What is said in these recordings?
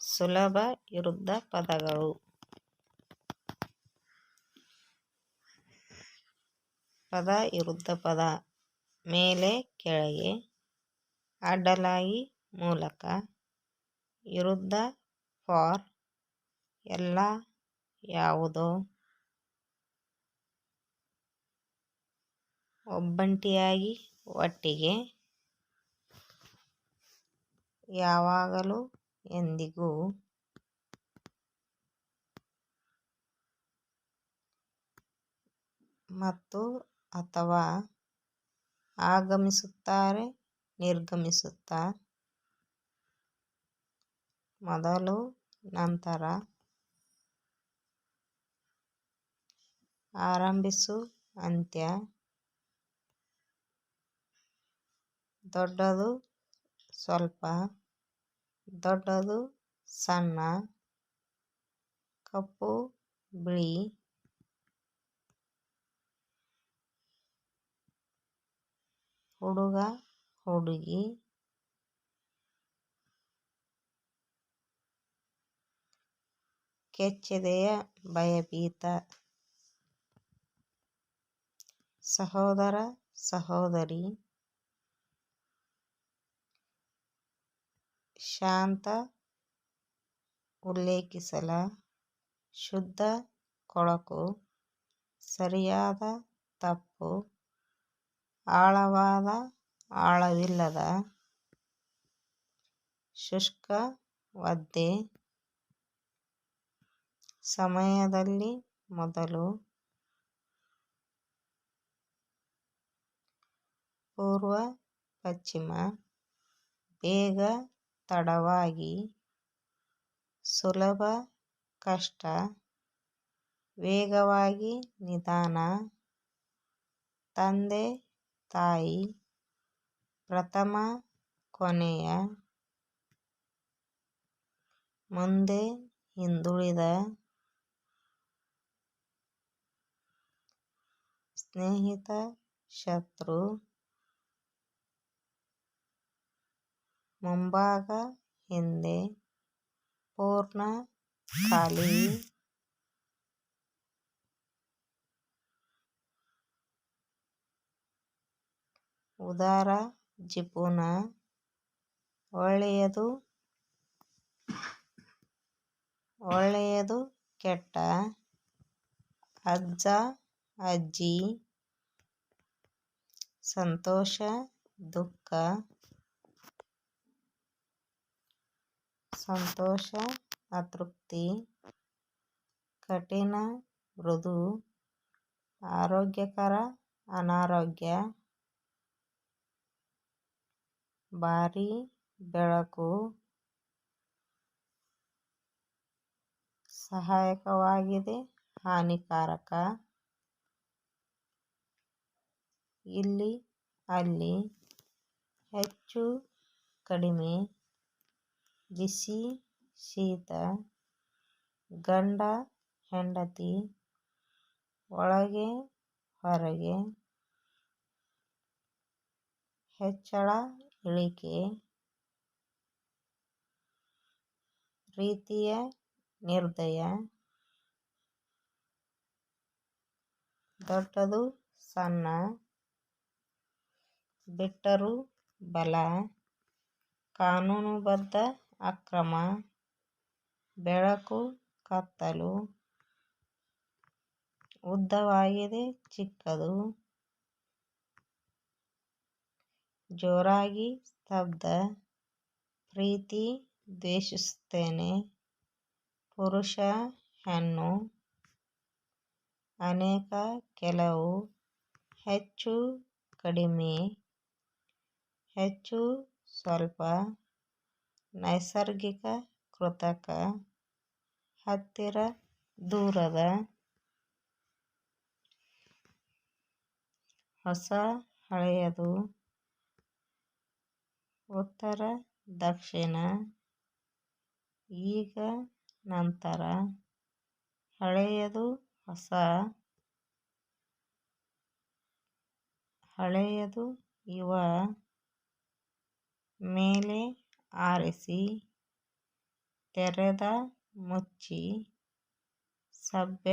ಸುಲಭ ವಿರುದ್ಧ ಪದಗಳು. ಪದ ವಿರುದ್ಧ ಪದ. ಮೇಲೆ ಕೆಳಗೆ ಅಡ್ಡಲಾಗಿ ಮೂಲಕ ವಿರುದ್ಧ ಫಾರ್ ಎಲ್ಲ ಯಾವುದೋ. ಒಬ್ಬಂಟಿಯಾಗಿ ಒಟ್ಟಿಗೆ ಯಾವಾಗಲೂ ಎಂದಿಗೂ. ಮತ್ತು ಅಥವಾ ಆಗಮಿಸುತ್ತಾರೆ ನಿರ್ಗಮಿಸುತ್ತಾ ಮೊದಲು ನಂತರ ಆರಂಭಿಸು ಅಂತ್ಯ. ದೊಡ್ಡದು ಸ್ವಲ್ಪ. ದೊಡ್ಡದು ಸಣ್ಣ ಕಪ್ಪು ಬಿಳಿ. ಹುಡುಗ ಹುಡುಗಿ. ಕೆಚ್ಚೆದೆಯ ಭಯಭೀತ. ಸಹೋದರ ಸಹೋದರಿ. ಶಾಂತ, ಉಲ್ಲೇಖಿಸಲ, ಶುದ್ಧ, ಕೊಳಕು, ಸರಿಯಾದ, ತಪ್ಪು, ಆಳವಾದ, ಆಳವಿಲ್ಲದ, ಶುಷ್ಕ, ಒದ್ದೆ, ಸಮಯದಲ್ಲಿ ಮೊದಲು, ಪೂರ್ವ, ಪಶ್ಚಿಮ, ಬೇಗ ತಡವಾಗಿ ಸುಲಭ ಕಷ್ಟ ವೇಗವಾಗಿ ನಿಧಾನ ತಂದೆ ತಾಯಿ ಪ್ರಥಮ ಕೊನೆಯ ಮುಂದೆ ಹಿಂದುಳಿದ ಸ್ನೇಹಿತ ಶತ್ರು ಮುಂಭಾಗ ಹಿಂದೆ ಪೂರ್ಣ ಖಾಲಿ. ಉದಾರ ಜಿಪುನ ಒಳ್ಳೆಯದು ಒಳ್ಳೆಯದು ಕೆಟ್ಟ. ಅಜ್ಜ ಅಜ್ಜಿ ಸಂತೋಷ ದುಃಖ. ಸಂತೋಷ ಅತೃಪ್ತಿ ಕಠಿಣ ಮೃದು ಆರೋಗ್ಯಕರ ಅನಾರೋಗ್ಯ ಭಾರಿ ಬೆಳಕು ಸಹಾಯಕವಾಗಿದೆ ಹಾನಿಕಾರಕ. ಇಲ್ಲಿ ಅಲ್ಲಿ ಹೆಚ್ಚು ಕಡಿಮೆ ಬಿಸಿ ಶೀತ ಗಂಡ, ಹೆಂಡತಿ, ಒಳಗೆ, ಹೊರಗೆ, ಹೆಚ್ಚಳ, ಇಳಿಕೆ, ರೀತಿಯ ನಿರ್ದಯ, ದೊಡ್ಡದು, ಸಣ್ಣ, ಬಿಟ್ಟರು, ಬಲ, ಕಾನೂನುಬದ್ಧ ಅಕ್ರಮ, ಬೆಳಕು ಕತ್ತಲು, ಉದ್ದವಾಗಿದೆ, ಚಿಕ್ಕದು, ಜೋರಾಗಿ ಸ್ತಬ್ಧ, ಪ್ರೀತಿ ದ್ವೇಷಿಸುತ್ತೇನೆ, ಪುರುಷ ಹೆಣ್ಣು, ಅನೇಕ ಕೆಲವು, ಹೆಚ್ಚು ಕಡಿಮೆ, ಹೆಚ್ಚು ಸ್ವಲ್ಪ ನೈಸರ್ಗಿಕ ಕೃತಕ ಹತ್ತಿರ ದೂರದ ಹೊಸ ಹಳೆಯದು ಉತ್ತರ ದಕ್ಷಿಣ ಈಗ ನಂತರ ಹಳೆಯದು ಹೊಸ ಹಳೆಯದು ಇವ ಮೇಲೆ ಆರಿಸಿ ತೆರೆದ ಮುಚ್ಚಿ ಸಭ್ಯ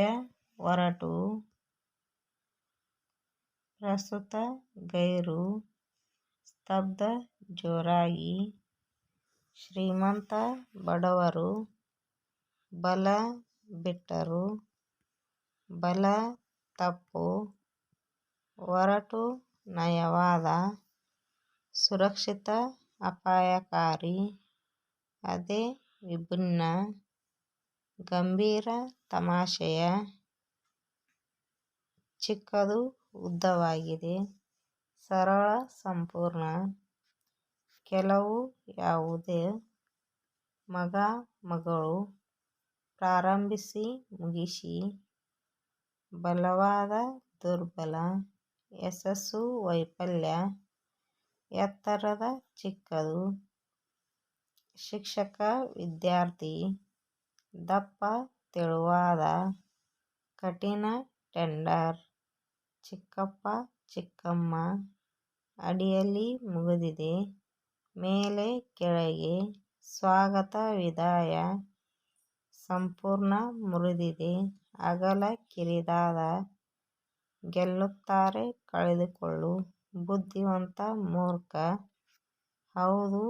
ಒರಟು, ಪ್ರಸ್ತುತ ಗೈರು, ಸ್ತಬ್ಧ ಜೋರಾಗಿ, ಶ್ರೀಮಂತ ಬಡವರು, ಬಲ ಬಿಟ್ಟರು, ಬಲ ತಪ್ಪು, ಒರಟು ನಯವಾದ, ಸುರಕ್ಷಿತ ಅಪಾಯಕಾರಿ, ಅದೇ ವಿಭಿನ್ನ, ಗಂಭೀರ ತಮಾಷೆಯ ಚಿಕ್ಕದು ಉದ್ದವಾಗಿದೆ. ಸರಳ, ಸಂಪೂರ್ಣ. ಕೆಲವು ಯಾವುದೇ ಮಗ, ಮಗಳು ಪ್ರಾರಂಭಿಸಿ ಮುಗಿಸಿ, ಬಲವಾದ ದುರ್ಬಲ, ಯಶಸ್ಸು, ವೈಫಲ್ಯ ಎತ್ತರದ ಚಿಕ್ಕದು. ಶಿಕ್ಷಕ, ವಿದ್ಯಾರ್ಥಿ, ದಪ್ಪ, ತೆಳುವಾದ, ಕಠಿಣ ಟೆಂಡರ್, ಚಿಕ್ಕಪ್ಪ, ಚಿಕ್ಕಮ್ಮ, ಅಡಿಯಲ್ಲಿ ಮುಗಿದಿದೆ. ಮೇಲೆ ಕೆಳಗೆ ಸ್ವಾಗತ ವಿದಾಯ ಸಂಪೂರ್ಣ ಮುರಿದಿದೆ. ಅಗಲ ಕಿರಿದಾದ ಗೆಲ್ಲುತ್ತಾರೆ ಕಳೆದುಕೊಳ್ಳು. ಬುದ್ಧಿವಂತ ಮೂರ್ಖ. ಹೌದು